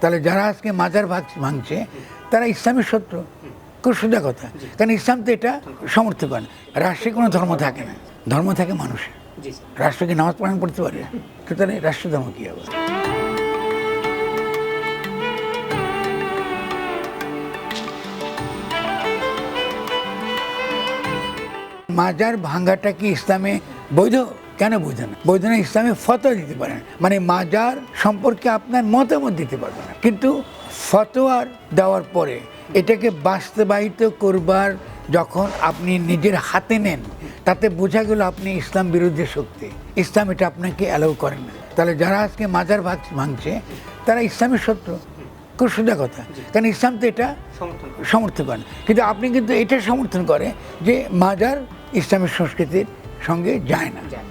তাহলে যারা আজকে মাজার ভাগ ভাঙছে তারা ইসলামের শত্রু। খুব সোজা কথা। কারণ ইসলাম তো এটা সমর্থন করে না। রাষ্ট্রে কোনো ধর্ম থাকে না। ধর্ম থাকে মানুষের। রাষ্ট্রকে নামাজ পড়ান পড়তে পারে। তো তাহলে রাষ্ট্র ধর্ম কী হবে? মাজার ভাঙ্গাটা কি ইসলামে বৈধ? কেন বৈধ না? বৈধ না ইসলামে ফতোয়া দিতে পারেন মানে মাজার সম্পর্কে আপনার মতামত দিতে পারবেন না। কিন্তু ফতোয়ার দেওয়ার পরে এটাকে বাস্তবায়িত করবার যখন আপনি নিজের হাতে নেন তাতে বোঝা গেল আপনি ইসলাম বিরুদ্ধে শক্তি। ইসলাম এটা আপনাকে অ্যালাউ করেন না। তাহলে যারা আজকে মাজার ভাগ ভাঙছে তারা ইসলামের শত্রু। খুব সোজা কথা। কারণ ইসলাম তো এটা সমর্থন করে। করেন কিন্তু আপনি কিন্তু এটা সমর্থন করে যে মাজার ইসলামের সংস্কৃতির সঙ্গে যায় না। যায়।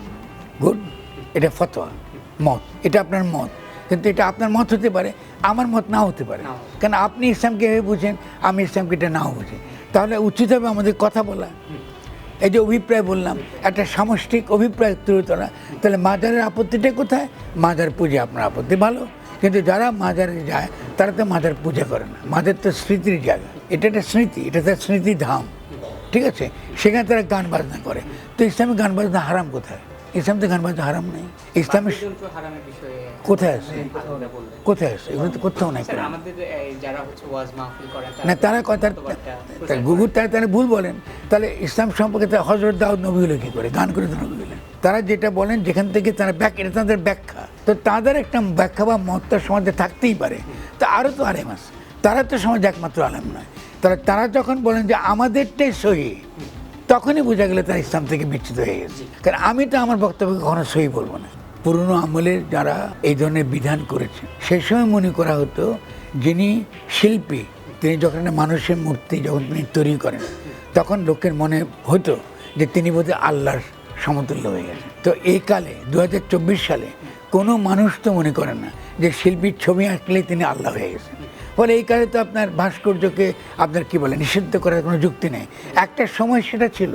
গুড এটা ফতোয়া মত এটা আপনার মত। কিন্তু এটা আপনার মত হতে পারে আমার মত নাও হতে পারে। কারণ আপনি ইসলামকে এভাবে বুঝেন আমি ইসলামকে এটা নাও বুঝি। তাহলে উচিত হবে আমাদের কথা বলা। এই যে অভিপ্রায় বললাম একটা সামষ্টিক অভিপ্রায় তৈরি করা তাহলে মাজারের আপত্তিটা কোথায়? মাজার পূজা আপনার আপত্তি ভালো। কিন্তু যারা মাজারে যায় তারা তো মাজার পূজা করে না। মাজার তো স্মৃতির জায়গা। এটা একটা স্মৃতি এটা তার স্মৃতিধাম। ঠিক আছে? সেখানে তারা গান বাজনা করে। তো ইসলামে গান বাজনা হারাম কোথায়? ইসলাম তো গান বাজনা হারাম নেই। ইসলামের কোথায় আছে? কোথায় আছে? এগুলো তো কোথাও নাই না তারা কথা গুগুর তারা তারা ভুল বলেন। তাহলে ইসলাম সম্পর্কে তারা হজরত দাউদ নবী হলো কী করে? গান করে তো নবী হলেন তারা যেটা বলেন যেখান থেকে তারা ব্যাখ্যা এটা তাদের ব্যাখ্যা। তো তাদের একটা ব্যাখ্যা বা মত সমাজে থাকতেই পারে। তা আরও তো আলেম আছে। তারা তো সমাজ একমাত্র আলেম নয়। তাহলে তারা যখন বলেন যে আমাদেরটাই সহি তখনই বোঝা গেলে তারা ইসলাম থেকে বিচ্ছিত হয়ে গেছে। কারণ আমি তো আমার বক্তব্য কখনো সহি বলব না। পুরনো আমলের যারা এই ধরনের বিধান করেছেন সেই সময় মনে করা হতো যিনি শিল্পী, তিনি যখন একটা মানুষের মূর্তি যখন তিনি তৈরি করেন, তখন লোকের মনে হতো যে তিনি বোধহয় আল্লাহর সমতুল্য হয়ে গেছেন। তো এই কালে দু হাজার চব্বিশ সালে কোনো মানুষ তো মনে করে না যে শিল্পীর ছবি আঁকলেই তিনি আল্লাহ হয়ে গেছেন। ফলে এই কারণে তো আপনার ভাস্কর্যকে আপনার কি বলে, নিষিদ্ধ করার কোনো যুক্তি নেই। একটা সময় সেটা ছিল।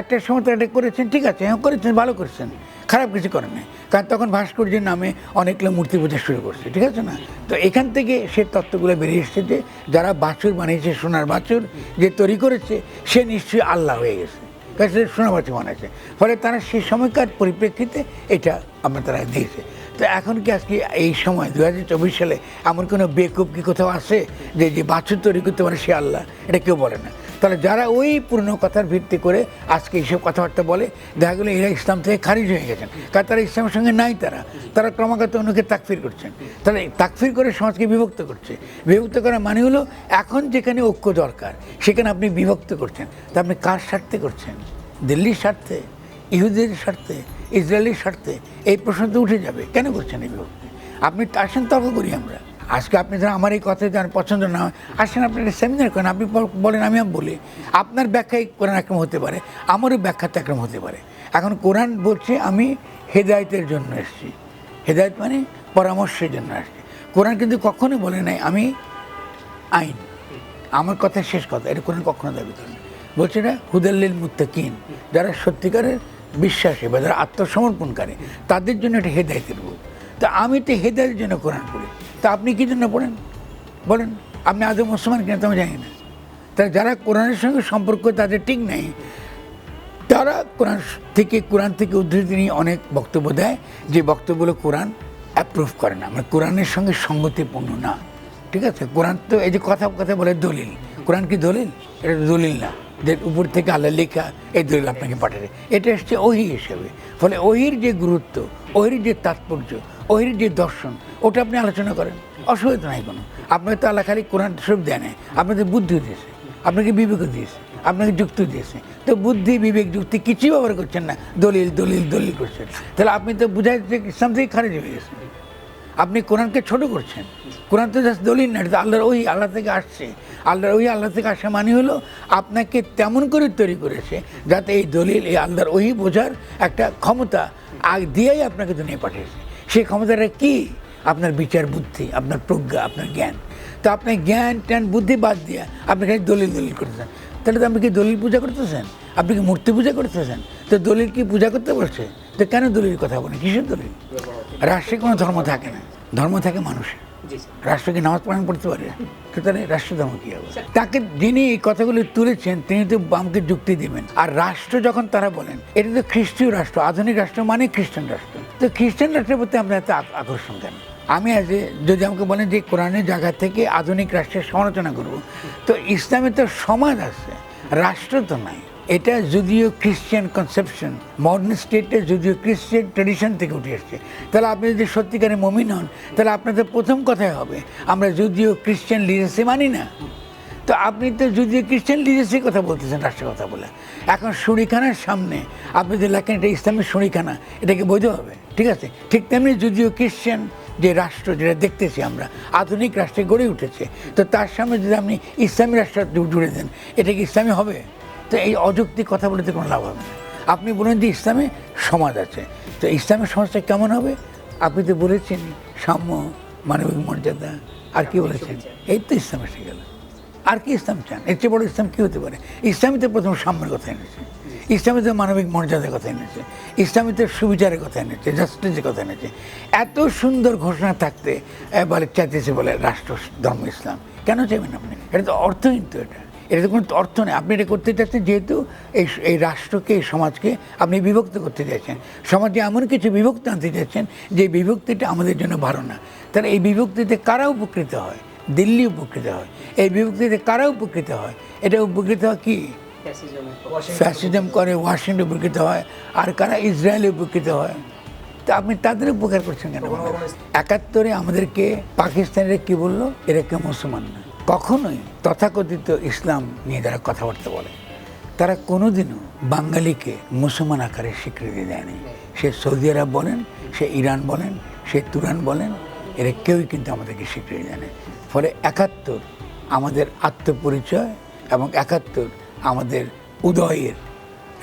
একটা সময় তো এটা করেছেন, ঠিক আছে হ্যাঁ করেছেন, ভালো করেছেন। খারাপ কিছু করেন নাই। কারণ তখন ভাস্কর্যের নামে অনেক লোক মূর্তি পূজা শুরু করছে, ঠিক আছে না? তো এখান থেকে সে তত্ত্বগুলো বেরিয়ে এসছে যে, যারা বাছুর বানিয়েছে, সোনার বাছুর যে তৈরি করেছে, সে নিশ্চয়ই আল্লাহ হয়ে গেছে। কারণ সে সোনা বাছুর বানাচ্ছে ফলে তারা সেই সময়কার পরিপ্রেক্ষিতে এটা আমরা তারা দিয়েছে। তো এখন কি আজকে এই সময় দু হাজার চব্বিশ সালে এমন কোনো বেকুব কি কোথাও আছে যে যে বাছুর তৈরি করতে পারে সে আল্লাহ? এটা কেউ বলে না। তাহলে যারা ওই পুরনো কথার ভিত্তি করে আজকে এইসব কথাবার্তা বলে, দেখা গেলো এরা ইসলাম থেকে খারিজ হয়ে গেছেন। কারণ তারা ইসলামের সঙ্গে নাই তারা। তারা ক্রমাগত অন্যকে তাকফির করছেন। তাহলে তাকফির করে সমাজকে বিভক্ত করছে। বিভক্ত করা মানে হলো, এখন যেখানে ঐক্য দরকার, সেখানে আপনি বিভক্ত করছেন। তা আপনি কার স্বার্থে করছেন? দিল্লির স্বার্থে? ইহুদের স্বার্থে? ইসরায়েলের স্বার্থে এই প্রশ্ন তো উঠে যাবে। কেন করছেন বিভক্তি আপনি আসেন, তর্ক করি আমরা। আজকে আপনি ধরেন আমার এই কথা যার পছন্দ না হয়, আসেন আপনি একটা সেমিনার করেন, আপনি বলেন, আমি বলি। আপনার ব্যাখ্যায় কোরআন একরম হতে পারে, আমারও ব্যাখ্যাতে একরম হতে পারে। এখন কোরআন বলছে, আমি হেদায়তের জন্য এসেছি। হেদায়ত মানে পরামর্শের জন্য আসছি কোরআন কিন্তু কখনো বলে নাই, আমি আইন। আমার কথা শেষ কথা, এটা কোরআন কখনো দাবি করে না বলছে না হুদাল্লিল মুত্তাকিন, যারা সত্যিকারের বিশ্বাসী বা যারা আত্মসমর্পণকারী, তাদের জন্য এটা হেদায়তের বুক তা আমি তো হেদায়তের জন্য কোরআন পড়ি। তা আপনি কী জন্য পড়েন? বলেন, আপনি আদৌ মুসলমান কিনা তো আমি জানি না। তা যারা কোরআনের সঙ্গে সম্পর্ক তাদের ঠিক নেই, তারা কোরআন থেকে কোরআন থেকে উদ্ধৃতি নিয়ে অনেক বক্তব্য দেয়। যে বক্তব্যগুলো কোরআন অ্যাপ্রুভ করে না। মানে কোরআনের সঙ্গে সঙ্গতিপূর্ণ না। ঠিক আছে? কোরআন তো এই যে কথা কথা বলে দলিল। কোরআন কি দলিল? এটা দলিল না। উপর থেকে আল্লাহ লেখা, এই দলিল আপনাকে পাঠাবে। এটা এসছে ওহি হিসেবে। ফলে ওহির যে গুরুত্ব, ওহির যে তাৎপর্য, ওহির যে দর্শন, ওটা আপনি আলোচনা করেন। অসুবিধা নাই কোনো। আপনাকে তো আল্লাহ খালি কোরআন সব দেয় নাই। আপনাদের বুদ্ধি দিয়েছে। আপনাকে বিবেক দিয়েছে। আপনাকে যুক্তি দিয়েছে। তো বুদ্ধি, বিবেক, যুক্তি কিছুই ব্যবহার করছেন না। দলিল দলিল দলিল করছেন। তাহলে আপনি তো বুঝাই ইসলাম থেকে খারিজ হয়ে গেছে। আপনি কোরআনকে ছোট করছেন। কোরআন তো জাস্ট দলিল না, এটা আল্লাহর ওই আল্লাহ থেকে আসছে। আল্লাহর ওই আল্লাহ থেকে আসা মানে হলো আপনাকে তেমন করে তৈরি করেছে যাতে এই দলিল, এই আল্লাহর ওই বোঝার একটা ক্ষমতা আগ দিয়েই আপনাকে দুনিয়া পাঠিয়েছে। সেই ক্ষমতাটা কি? আপনার বিচার বুদ্ধি, আপনার প্রজ্ঞা, আপনার জ্ঞান। তো আপনি জ্ঞান, ট্যান, বুদ্ধি বাদ দিয়ে আপনি খালি দলিল দলিল করতেছেন। তাহলে তো আপনি কি দলিল পূজা করতেছেন? আপনি কি মূর্তি পূজা করতেছেন? তো দলিল কি পূজা করতে বলছে তো কেন দলিল কথা বলেন কিসের দলিল? রাষ্ট্রে কোনো ধর্ম থাকে না। ধর্ম থাকে মানুষের। জি স্যার রাষ্ট্র কি নামাজ পড়ান পড়তে পারে? সুতরাং রাষ্ট্র ধর্ম কি হবে? তাকে যিনি এই কথাগুলো তুলেছেন তিনি তো বামকে যুক্তি দিবেন। আর রাষ্ট্র যখন তারা বলেন এটা তো খ্রিস্টীয় রাষ্ট্র আধুনিক রাষ্ট্র মানে খ্রিস্টান রাষ্ট্র। তো খ্রিস্টান রাষ্ট্রের প্রতি আপনার এত আকর্ষণ কেন? আমি যদি আমাকে বলেন যে কোরআনের জায়গা থেকে আধুনিক রাষ্ট্রের সমালোচনা করব, তো ইসলামে তো সমাজ আছে, রাষ্ট্র তো নাই। এটা যদিও খ্রিস্টিয়ান কনসেপশন মডার্ন স্টেটে যদিও খ্রিস্টিয়ান ট্রেডিশন থেকে উঠে এসছে। তাহলে আপনি যদি সত্যিকারের মমিন হন, তাহলে আপনাদের প্রথম কথাই হবে, আমরা যদিও খ্রিস্টিয়ান লিডারসি মানি না। তো আপনি তো যদিও খ্রিস্টান লিডারসির কথা বলতেছেন, রাষ্ট্রের কথা বলে। এখন শরিখানার সামনে আপনি যে লেখেন এটা ইসলামের শরিখানা এটাকে বৈধ হবে? ঠিক আছে? ঠিক তেমনি যদিও খ্রিস্টান যে রাষ্ট্র যেটা দেখতেছি আমরা, আধুনিক রাষ্ট্রে গড়ে উঠেছে। তো তার সামনে যদি আপনি ইসলামী রাষ্ট্র জুড়ে দেন, এটা কি ইসলামী হবে? তো এই অযৌক্তিক কথা বলতে কোনো লাভ হবে না। আপনি বলেন যে ইসলামে সমাজ আছে। তো ইসলামের সমাজটা কেমন হবে? আপনি তো বলেছেন সাম্য, মানবিক মর্যাদা, আর কি বলেছেন? এই তো ইসলাম এসে গেল। আর কি ইসলাম চান? এর চেয়ে বড় ইসলাম কী হতে পারে? ইসলামী তো প্রথম সাম্যের কথা এনেছে। ইসলামী তো মানবিক মর্যাদার কথা এনেছে। ইসলামী তো সুবিচারের কথা এনেছে, জাস্টিসের কথা এনেছে। এত সুন্দর ঘোষণা থাকতে বলে চাইতেছে বলে রাষ্ট্র, ধর্ম, ইসলাম। কেন চাইবেন আপনি? এটা তো অর্থহীন তো এটা। এটা তো কোনো অর্থ নেই। আপনি এটা করতে চাচ্ছেন যেহেতু এই এই রাষ্ট্রকে, এই সমাজকে আপনি বিভক্ত করতে চাইছেন। সমাজে এমন কিছু বিভক্তি আনতে চাইছেন যে বিভক্তিটা আমাদের জন্য ভালো না। তাহলে এই বিভক্তিতে কারা উপকৃত হয়? দিল্লি উপকৃত হয়। এই বিভক্তিতে কারা উপকৃত হয়? এটা উপকৃত হয় কি? ফ্যাসিজম করে ওয়াশিংটন উপকৃত হয়। আর কারা ইসরায়েলে উপকৃত হয়? তা আপনি তাদের উপকার করছেন কেন? একাত্তরে আমাদেরকে পাকিস্তানিরা কি বলল? এরা কেউ মুসলমান না। কখনোই তথাকথিত ইসলাম নিয়ে যারা কথাবার্তা বলে। তারা কোনোদিনও বাঙালিকে মুসলমান আকারে স্বীকৃতি দেয়নি। সে সৌদি আরব বলেন সে ইরান বলেন সে তুরান বলেন এরা কেউই কিন্তু আমাদেরকে স্বীকৃতি জানে। ফলে একাত্তর আমাদের আত্মপরিচয় এবং একাত্তর আমাদের উদয়ের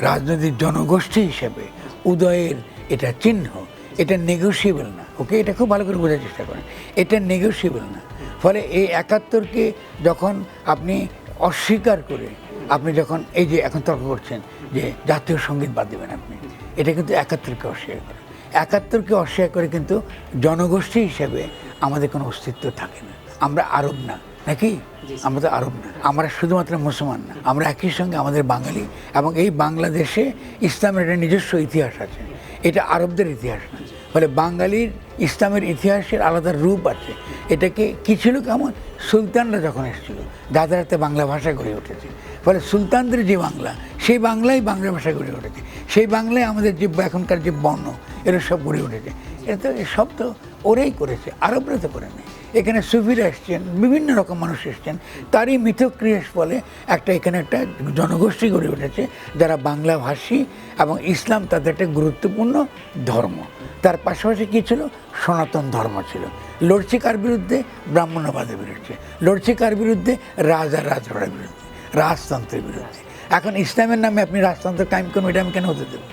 রাজনৈতিক জনগোষ্ঠী হিসেবে উদয়ের এটা চিহ্ন, এটা নেগোসিয়েবল না। ওকে এটা খুব ভালো করে বোঝার চেষ্টা করেন। এটা নেগোসিয়েবল না। ফলে এই একাত্তরকে যখন আপনি অস্বীকার করে আপনি যখন এই যে এখন তর্ক করছেন যে জাতীয় সংগীত বাদ দেবেন আপনি, এটা কিন্তু একাত্তরকে অস্বীকার করে। একাত্তরকে অস্বীকার করে কিন্তু জনগোষ্ঠী হিসেবে আমাদের কোনো অস্তিত্ব থাকে না। আমরা আরব না নাকি? আমরা তো আরব না। আমরা শুধুমাত্র মুসলমান না। আমরা একই সঙ্গে আমাদের বাঙালি এবং এই বাংলাদেশে ইসলামের একটা নিজস্ব ইতিহাস আছে। এটা আরবদের ইতিহাস না। ফলে বাঙালির ইসলামের ইতিহাসের আলাদা রূপ আছে। এটাকে কি ছিল কেমন? সুলতানরা যখন এসেছিল যাদের হাতে বাংলা ভাষা গড়ে উঠেছে। ফলে সুলতানদের যে বাংলা সেই বাংলাই বাংলা ভাষা গড়ে উঠেছে। সেই বাংলায় আমাদের যে এখনকার যে বর্ণ, এরা সব গড়ে উঠেছে। এটা তো সব তো ওরাই করেছে, আরবরা তো করে নেই। এখানে সুফিরা এসছেন, বিভিন্ন রকম মানুষ এসছেন। তারই মিথক্রিয়াস ফলে একটা এখানে একটা জনগোষ্ঠী গড়ে উঠেছে, যারা বাংলা ভাষী এবং ইসলাম তাদের একটা গুরুত্বপূর্ণ ধর্ম। তার পাশাপাশি কী ছিল? সনাতন ধর্ম ছিল। লড়ছে কার বিরুদ্ধে ব্রাহ্মণবাদের বিরুদ্ধে লড়ছে কার বিরুদ্ধে রাজা রাজড়ার বিরুদ্ধে, রাজতন্ত্রের বিরুদ্ধে। এখন ইসলামের নামে আপনি রাজতন্ত্র কায়েম করুন এটা আমি কেন হতে দেবো?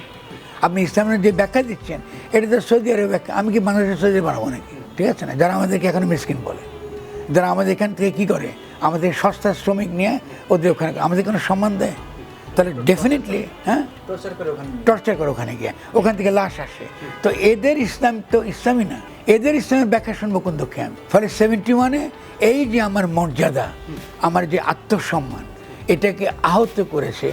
আপনি ইসলামের যে ব্যাখ্যা দিচ্ছেন এটা তো সৌদি আরবের ব্যাখ্যা। আমি কি বাংলাদেশের সৌদি বানাবো নাকি? ঠিক আছে না? যারা আমাদেরকে এখন মিসকিন বলে যারা আমাদের এখান থেকে কী করে? আমাদের সস্তা শ্রমিক নিয়ে ওদের ওখানে আমাদের কোনো সম্মান দেয়? তাহলে ডেফিনেটলি হ্যাঁ? টর্চার করে ওখানে গিয়ে। ওখান থেকে লাশ আসে। তো এদের ইসলাম তো ইসলামই না। এদের ইসলামের ব্যাখ্যা শুনব কোন দুঃখে আমি? ফলে সেভেন্টি ওয়ানে এই যে আমার মর্যাদা আমার যে আত্মসম্মান এটাকে আহত করেছে।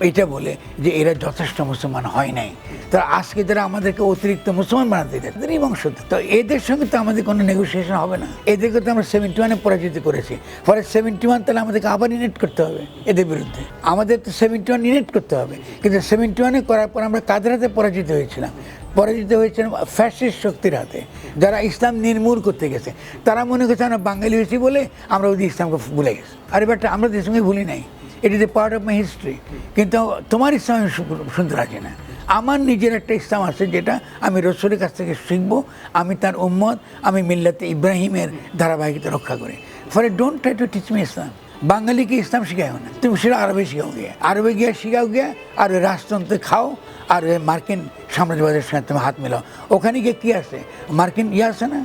এটা বলে যে এরা যথেষ্ট মুসলমান হয় নাই। তো আজকে যারা আমাদেরকে অতিরিক্ত মুসলমান বানাতে দেয় তাদেরই বংশ তো। এদের সঙ্গে তো আমাদের কোনো নেগোসিয়েশন হবে না। এদেরকে তো আমরা সেভেন্টি ওয়ানে পরাজিত করেছি। ফলে সেভেন্টি ওয়ান তাহলে আমাদেরকে আবার ইনেট করতে হবে এদের বিরুদ্ধে। আমাদের তো সেভেন্টি ওয়ান ইনেট করতে হবে। কিন্তু সেভেন্টি ওয়ানে করার পর আমরা কাদের হাতে পরাজিত হয়েছিলাম? পরাজিত হয়েছিলাম ফ্যাসিস্ট শক্তির হাতে। যারা ইসলাম নির্মূল করতে গেছে, তারা মনে করছে আমরা বাঙালি হয়েছি বলে আমরা ওদের ইসলামকে ভুলে গেছি। আরে বাট, আমরা তো সঙ্গে ভুলি নাই। It is a part of my history কিন্তু তোমার ইসলাম আমি শুনতে রাজি না আমার নিজের একটা ইসলাম আছে যেটা আমি রসুলের কাছ থেকে শিখব, আমি তার উম্মত, আমি মিল্লাতে ইব্রাহিমের ধারাবাহিকতা রক্ষা করি। ফলে don't try to teach me Islam বাঙালিকে ইসলাম শিখাও না। তুমি সেটা আরবে শিখাও গিয়ে। আরবে গিয়ে শিখাও গিয়ে আর ওই রাজতন্ত্রে খাও আর ওই মার্কিন সাম্রাজ্যবাদের সঙ্গে তুমি হাত মেলাও। ওখানে গিয়ে কী আছে? মার্কিন ইয়ে আছে না?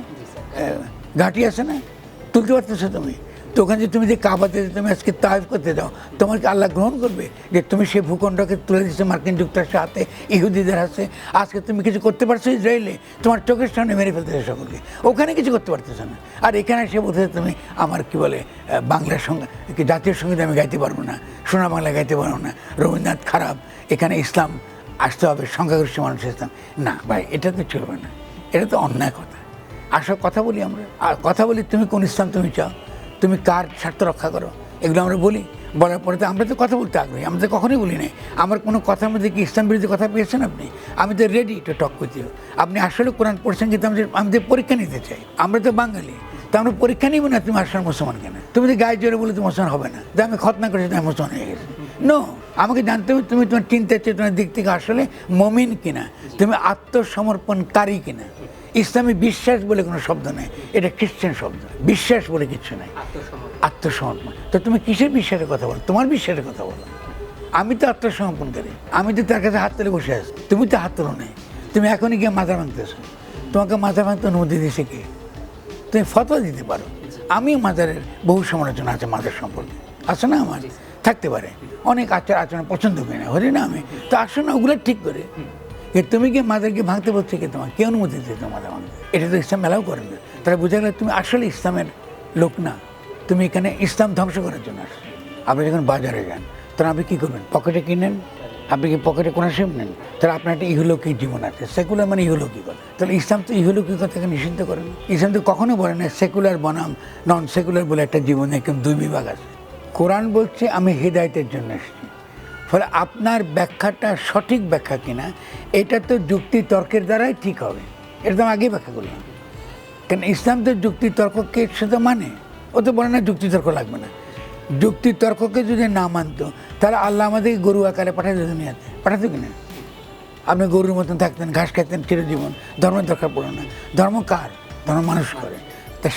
ঘাঁটি আছে না? তুলতে পারতেছো তুমি? তো ওখানে তুমি যে কাবাতে তুমি আজকে তাইফ করতে যাও তোমাকে আল্লাহ গ্রহণ করবে যে তুমি সেই ভূখণ্ডকে তুলে দিচ্ছে মার্কিন যুক্তরাষ্ট্রের হাতে, ইহুদিদের হাতে? আজকে তুমি কিছু করতে পারছ ইসরায়েলে? তোমার চোখের সামনে মেরে ফেলতেছে সকলকে ওখানে কিছু করতে পারতেছো না। আর এখানে এসে বলতে তুমি আমার কি বলে বাংলার সঙ্গে, কি জাতীয় সংগীত আমি গাইতে পারব না, সোনা বাংলা গাইতে পারব না, রবীন্দ্রনাথ খারাপ, এখানে ইসলাম আসতে হবে, সংখ্যাগরিষ্ঠ মানুষ ইসলাম। না ভাই, এটা তো চলবে না। এটা তো অন্যায় কথা। আসলে কথা বলি আমরা। আর কথা বলি তুমি কোন ইসলাম তুমি চাও? তুমি কার স্বার্থ রক্ষা করো? এগুলো আমরা বলি। বলার পরে তো আমরা তো কথা বলতে আগ্রহী। আমরা তো কখনোই বলি নাই। আমার কোনো কথার মধ্যে কি ইসলাম বিরোধী কথা পেয়েছেন আপনি? আমি তো ready to talk with you আপনি আসলে কোরআন পড়ছেন কিন্তু আমি আমি তো পরীক্ষা নিতে চাই। আমরা তো বাঙালি। তো আমরা পরীক্ষা নিব না তুমি আসলে মুসলমান কেন? তুমি তো গায়ে জোরে বলে তো মুসলমান হবে না। যে আমি খতনা করেছি আমি মুসলমান হয়ে গেছি। নো আমাকে জানতে হবে তুমি তোমার চিন্তা চেতনার দিক থেকে আসলে মমিন কিনা? তুমি আত্মসমর্পণকারী কিনা? ইসলামী বিশ্বাস বলে কোনো শব্দ নেই। এটা খ্রিস্টান শব্দ। বিশ্বাস বলে কিছু নাই। আত্মসমর্পণ। আত্মসমর্পণ। তো তুমি কিসের বিশ্বাসের কথা বলো? তোমার বিশ্বাসের কথা বলো। আমি তো আত্মসমর্পণকারী। আমি তো তার কাছে হাত তুলে বসে আছি। তুমি তো হাত তুলো নেই। তুমি এখনই গিয়ে মাথা ভাঙতেছো। তোমাকে মাথা ভাঙতে অনুমতি দিয়েছে কে? তুমি ফতোয়া দিতে পারো। আমি মাজারের বহু সমালোচনা আছে মাজার সম্পর্কে। আছে না আমার? থাকতে পারে। অনেক আচার আচরণ পছন্দ করি না। হরি না আমি। তো আসো না ওগুলো ঠিক করে। এ, তুমি কি মাদারকে ভাঙতে বলছে কি তোমার? কে অনুমতি দিচ্ছে তোমার মাদার ভাঙতে এটা তো ইসলাম এলাও করেন না। তারা বোঝা গেল তুমি আসলে ইসলামের লোক না। তুমি এখানে ইসলাম ধ্বংস করার জন্য আসছো। আপনি যখন বাজারে যান তখন আপনি কী করবেন? পকেটে কিনেন আপনি কি পকেটে কোনো সেম নেন? তাহলে আপনার একটা ইহলৌকিক জীবন আছে। সেকুলার মানে ইহলৌকিকতা তাহলে ইসলাম তো ইহলৌকিকতাকে নিষিদ্ধ করেন ইসলাম তো কখনো বলে না, সেকুলার বনাম নন সেকুলার বলে একটা জীবনে একদম দুই বিভাগ আছে। কোরআন বলছে, আমি হৃদায়তের জন্য এসেছি। ফলে আপনার ব্যাখ্যাটা সঠিক ব্যাখ্যা কিনা, এটা তো যুক্তি তর্কের দ্বারাই ঠিক হবে। এটা তো আগেই ব্যাখ্যা করলাম। কেন ইসলাম তো যুক্তি তর্ককে শুধু মানে। ও তো বলে না যুক্তি তর্ক লাগবে না। যুক্তি তর্ককে যদি না মানতো, তাহলে আল্লাহ আমাদেরকে গরু আকারে পাঠাতে দুনিয়াতে। পাঠাতো কিনা? আপনি গরুর মতন থাকতেন, ঘাস খাইতেন, চিরজীবন। ধর্মের দরকার পড়ে না। ধর্ম কার? ধর্ম মানুষ করে। তা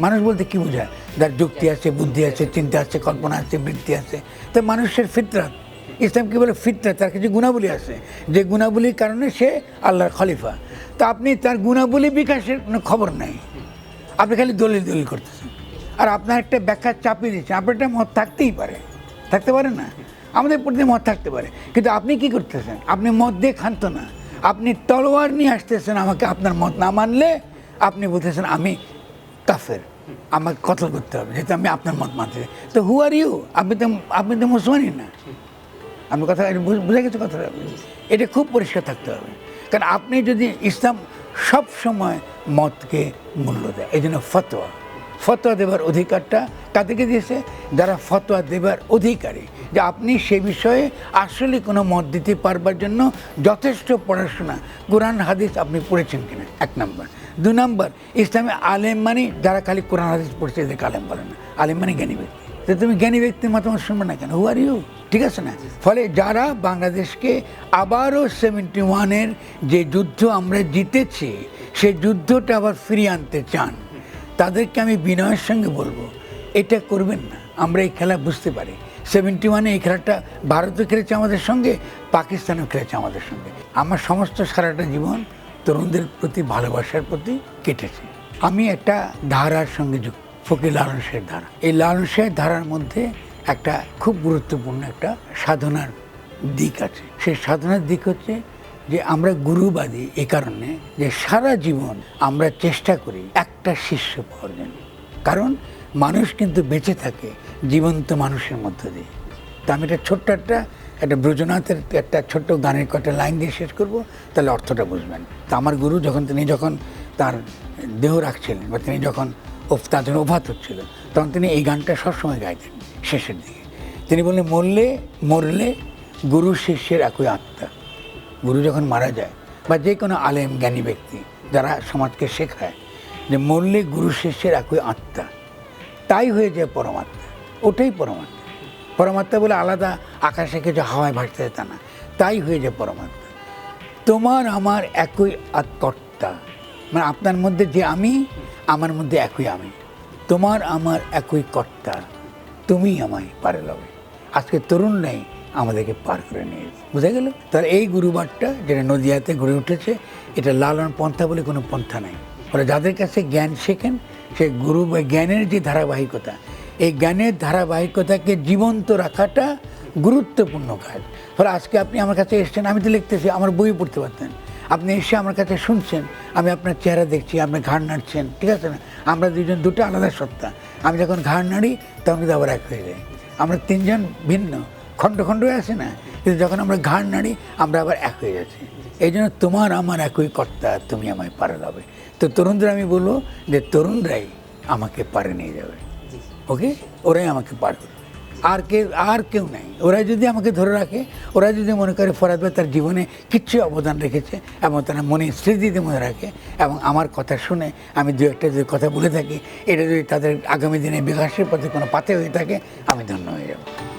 মানুষ বলতে কী বোঝায়? যার যুক্তি আছে, বুদ্ধি আছে, চিন্তা আছে, কল্পনা আছে, বৃত্তি আছে। তো মানুষের ফিতরাত। ইসলাম কি বলে ফিতরাত তার কিছু গুণাবলী আছে। যে গুণাবলীর কারণে সে আল্লাহর খলিফা। তো আপনি তার গুণাবলী বিকাশের কোনো খবর নাই। আপনি খালি দলিল দলিল করতেছেন। আর আপনার একটা ব্যাখ্যা চাপিয়ে দিচ্ছেন আপনার একটা মত থাকতেই পারে। থাকতে পারে না? আমাদের প্রতি মত থাকতে পারে। কিন্তু আপনি কি করতেছেন? আপনি মত দিয়ে খান্ত না। আপনি তলোয়ার নিয়ে আসতেছেন আমাকে আপনার মত না মানলে আপনি বলতেছেন, আমি কাফের। আমাকে কতল করতে হবে? যেহেতু আমি আপনার মত মানতে তো হু আর ইউ আপনি তো আপনি তো মুসলমানই না। আমি কথা বুঝে গেছে কথাটা। এটা খুব পরিষ্কার থাকতে হবে। কারণ আপনি যদি ইসলাম সব সময় মতকে মূল্য দেয়, এই জন্য ফতোয়া। ফতোয়া দেবার অধিকারটা কাদেরকে দিয়েছে? যারা ফতোয়া দেবার অধিকারী। যে আপনি সে বিষয়ে আসলে কোনো মত দিতে পারবার জন্য যথেষ্ট পড়াশোনা, কোরআন, হাদিস আপনি পড়েছেন কিনা? এক নম্বর। দু নম্বর, ইসলামে আলেম মানে যারা খালি কোরআন, হাদিস পড়ছে, এদেরকে আলেম বলে না। আলেম মানে জ্ঞানী ব্যক্তি। তো তুমি জ্ঞানী ব্যক্তির মতামত শুনবে না কেন? হু আর ইউ ঠিক আছে না? ফলে যারা বাংলাদেশকে আবারও সেভেন্টি ওয়ানের যে যুদ্ধ আমরা জিতেছি সেই যুদ্ধটা আবার ফিরিয়ে আনতে চান, তাদেরকে আমি বিনয়ের সঙ্গে বলব, এটা করবেন না। আমরা এই খেলা বুঝতে পারি। সেভেন্টি ওয়ানে এই খেলাটা ভারতও খেলেছে আমাদের সঙ্গে, পাকিস্তানও খেলেছে আমাদের সঙ্গে। আমার সমস্ত সারাটা জীবন তরুণদের প্রতি, ভালোবাসার প্রতি কেটেছে। আমি একটা ধারার সঙ্গে যুক্ত। ফকির লালন ধারা। এই লালন ধারার মধ্যে একটা খুব গুরুত্বপূর্ণ একটা সাধনার দিক আছে। সেই সাধনার দিক হচ্ছে যে আমরা গুরুবাদী এ কারণে যে সারা জীবন আমরা চেষ্টা করি একটা শিষ্য পাওয়ার জন্য। কারণ মানুষ কিন্তু বেঁচে থাকে জীবন্ত মানুষের মধ্য দিয়ে। তা আমি একটা ছোট্ট একটা একটা ব্রজনাথের একটা ছোট্ট গানের কয়েকটা লাইন দিয়ে শেষ করব, তাহলে অর্থটা বুঝবেন। তা আমার গুরু যখন, তিনি যখন তার দেহ রাখছিলেন বা তিনি যখন জন্য ওভাত হচ্ছিল তখন তিনি এই গানটা সবসময় গাইতেন, শেষের দিকে। তিনি বললেন, মরলে মরলে গুরু শিষ্যের একই আত্মা। গুরু যখন মারা যায় বা যে কোনো আলেম, জ্ঞানী ব্যক্তি যারা সমাজকে শেখায় যে মরলে গুরু শিষ্যের একই আত্মা, তাই হয়ে যায় পরমাত্মা। ওটাই পরমাত্মা। পরমাত্মা বলে আলাদা আকাশে কিছু হাওয়ায় ভাসতে তা না, তাই হয়ে যায় পরমাত্মা। তোমার আমার একই আত্মকর্তা। মানে আপনার মধ্যে যে আমি, আমার মধ্যে একই আমি। তোমার আমার একই কর্তা তুমি আমায় পারে লবে। আজকে তরুণ নেই, আমাদেরকে পার করে নিয়ে গেছে। বুঝা গেল? তাহলে এই গুরুবারটা যেটা নদিয়াতে গড়ে উঠেছে, এটা লালন পন্থা বলে কোনো পন্থা নাই। ফলে যাদের কাছে জ্ঞান শেখেন, সে গুরু বা জ্ঞানের যে ধারাবাহিকতা, এই জ্ঞানের ধারাবাহিকতাকে জীবন্ত রাখাটা গুরুত্বপূর্ণ কাজ। ফলে আজকে আপনি আমার কাছে এসেছেন, আমি তো লিখতেছি, আমার বই পড়তে পারতেন। আপনি এসে আমার কাছে শুনছেন আমি আপনার চেহারা দেখছি আপনি ঘাড় নাড়ছেন ঠিক আছে? না আমরা দুজন দুটো আলাদা সত্তা। আমি যখন ঘাড় নাড়ি তখন কিন্তু আবার এক হয়ে যাই আমরা তিনজন ভিন্ন খণ্ড খণ্ড হয়ে আছে না? কিন্তু যখন আমরা ঘাড় নাড়ি আমরা আবার এক হয়ে যাচ্ছি। এই জন্য তোমার আমার একই কর্তা তুমি আমায় পারে যাবে তো তরুণদের আমি বলব যে তরুণরাই আমাকে পারে নিয়ে যাবে। ওকে ওরাই আমাকে পারবে আর কে, আর কেউ নাই। ওরা যদি আমাকে ধরে রাখে, ওরা যদি মনে করে ফরাদ ভাই তার জীবনে কিচ্ছু অবদান রেখেছে, এবং তারা মনে স্মৃতিতে মনে রাখে, এবং আমার কথা শুনে আমি দু একটা যদি কথা বলে থাকি, এটা যদি তাদের আগামী দিনে বিকাশের পথে কোনো পাতে হয়ে থাকে, আমি ধন্য হয়ে যাব।